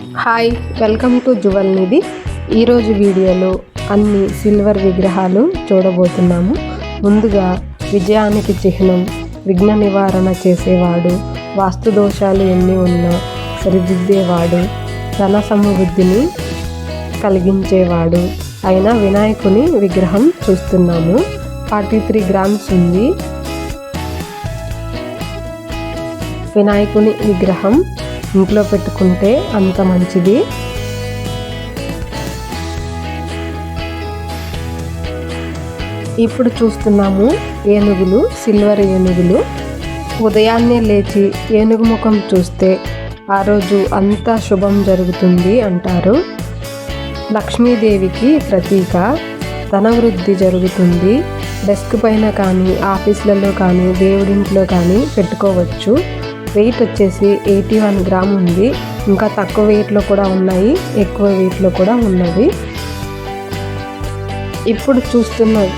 Hi welcome to jewel Nidhi. ఈరోజు వీడియోలో అన్ని సిల్వర్ విగ్రహాలు చూడబోతున్నాము. ముందుగా విజయానికి చిహ్నం విఘ్న నివారణ చేసేవాడు వాస్తు దోషాలు ఎన్ని ఉన్నా సరిదిద్దేవాడు ధన సమృద్ధిని కలిగించేవాడు అయిన వినాయకుని విగ్రహం చూస్తున్నాము. ఫార్టీ త్రీ గ్రామ్స్ ఉంది. వినాయకుని విగ్రహం ఇంట్లో పెట్టుకుంటే అంత మంచిది. ఇప్పుడు చూస్తున్నాము ఏనుగులు సిల్వర్ ఏనుగులు. ఉదయాన్నే లేచి ఏనుగు ముఖం చూస్తే ఆ రోజు అంతా శుభం జరుగుతుంది అంటారు. లక్ష్మీదేవికి ప్రతీక ధనవృద్ధి జరుగుతుంది. డెస్క్ పైన కానీ ఆఫీసులలో కానీ దేవుడింట్లో కానీ పెట్టుకోవచ్చు. వెయిట్ వచ్చేసి ఎయిటీ వన్ గ్రామ్ ఉంది. ఇంకా తక్కువ వెయిట్లో కూడా ఉన్నాయి. ఎక్కువ వెయిట్లో కూడా ఉన్నవి. ఇప్పుడు చూస్తున్న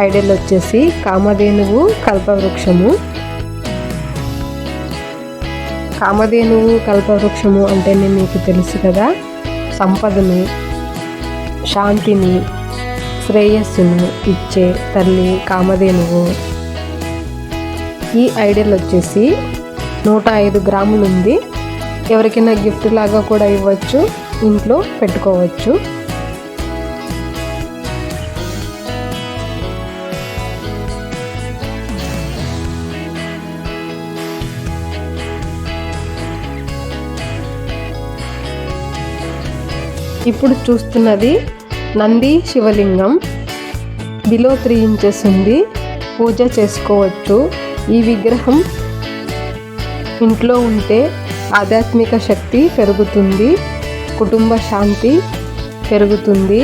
ఐడియల్ వచ్చేసి కామధేనువు కల్పవృక్షము. కామధేనువు కల్పవృక్షము అంటేనే మీకు తెలుసు కదా. సంపదను శాంతిని శ్రేయస్సును ఇచ్చే తల్లి కామధేనువు. ఈ ఐడియల్ వచ్చేసి నూట ఐదు గ్రాములు ఉంది ఎవరికైనా గిఫ్ట్ లాగా కూడా ఇవ్వచ్చు. ఇంట్లో పెట్టుకోవచ్చు. ఇప్పుడు చూస్తున్నది నంది శివలింగం. బిలో త్రీ ఇంచెస్ ఉంది. పూజ చేసుకోవచ్చు. ఈ విగ్రహం ఇంట్లో ఉంటే ఆధ్యాత్మిక శక్తి పెరుగుతుంది కుటుంబ శాంతి పెరుగుతుంది.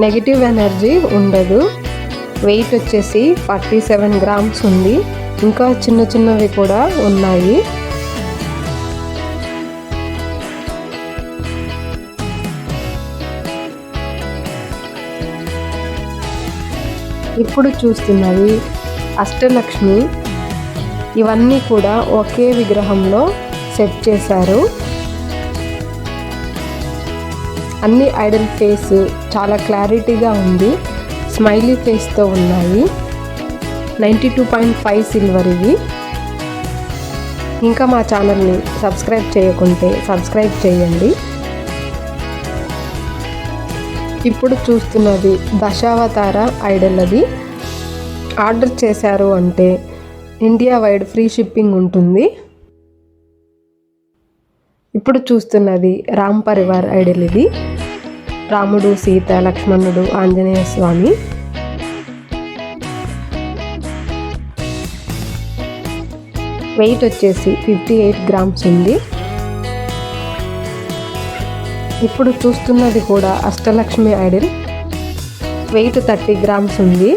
నెగిటివ్ ఎనర్జీ ఉండదు. వెయిట్ వచ్చేసి ఫార్టీ సెవెన్ గ్రామ్స్ ఉంది. ఇంకా చిన్న చిన్నవి కూడా ఉన్నాయి. ఇప్పుడు చూస్తున్నది అష్టలక్ష్మి ఇవన్నీ కూడా ఒకే విగ్రహంలో సెట్ చేశారు. అన్ని ఐడల్ ఫేస్ చాలా క్లారిటీగా ఉంది. స్మైలీ ఫేస్తో ఉన్నాయి. Ninety two point five silver ఇవి ఇంకా మా ఛానల్ని సబ్స్క్రైబ్ చేయకుంటే సబ్స్క్రైబ్ చేయండి. ఇప్పుడు చూస్తున్నది దశావతార ఐడల్ అది. ఆర్డర్ చేశారు అంటే ఇండియా వైడ్ ఫ్రీ షిప్పింగ్ ఉంటుంది. ఇప్పుడు చూస్తున్నది రామ్ పరివార్ ఐడల్ ఇది రాముడు సీత లక్ష్మణుడు ఆంజనేయ స్వామి. వెయిట్ వచ్చేసి ఫిఫ్టీ ఎయిట్ గ్రామ్స్ ఉంది. ఇప్పుడు చూస్తున్నది కూడా Ashtalakshmi idol. Weight thirty grams ఉంది.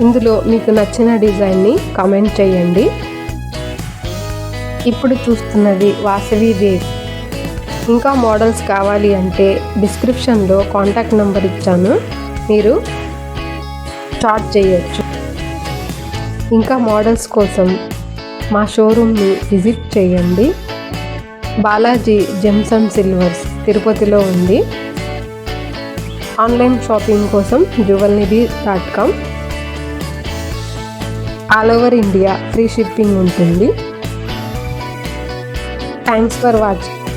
ఇందులో మీకు నచ్చిన డిజైన్ని కామెంట్ చేయండి. ఇప్పుడు చూస్తున్నది వాసవీదేవి ఇంకా మోడల్స్ కావాలి అంటే డిస్క్రిప్షన్లో కాంటాక్ట్ నెంబర్ ఇచ్చాను. మీరు స్టార్ట్ చేయొచ్చు. ఇంకా మోడల్స్ కోసం మా షోరూమ్ని విజిట్ చేయండి. బాలాజీ జెమ్స్ అండ్ సిల్వర్స్ తిరుపతిలో ఉంది. ఆన్లైన్ షాపింగ్ కోసం Jewelnidhi dot com. All over India free shipping ఉంటుంది. Thanks for watching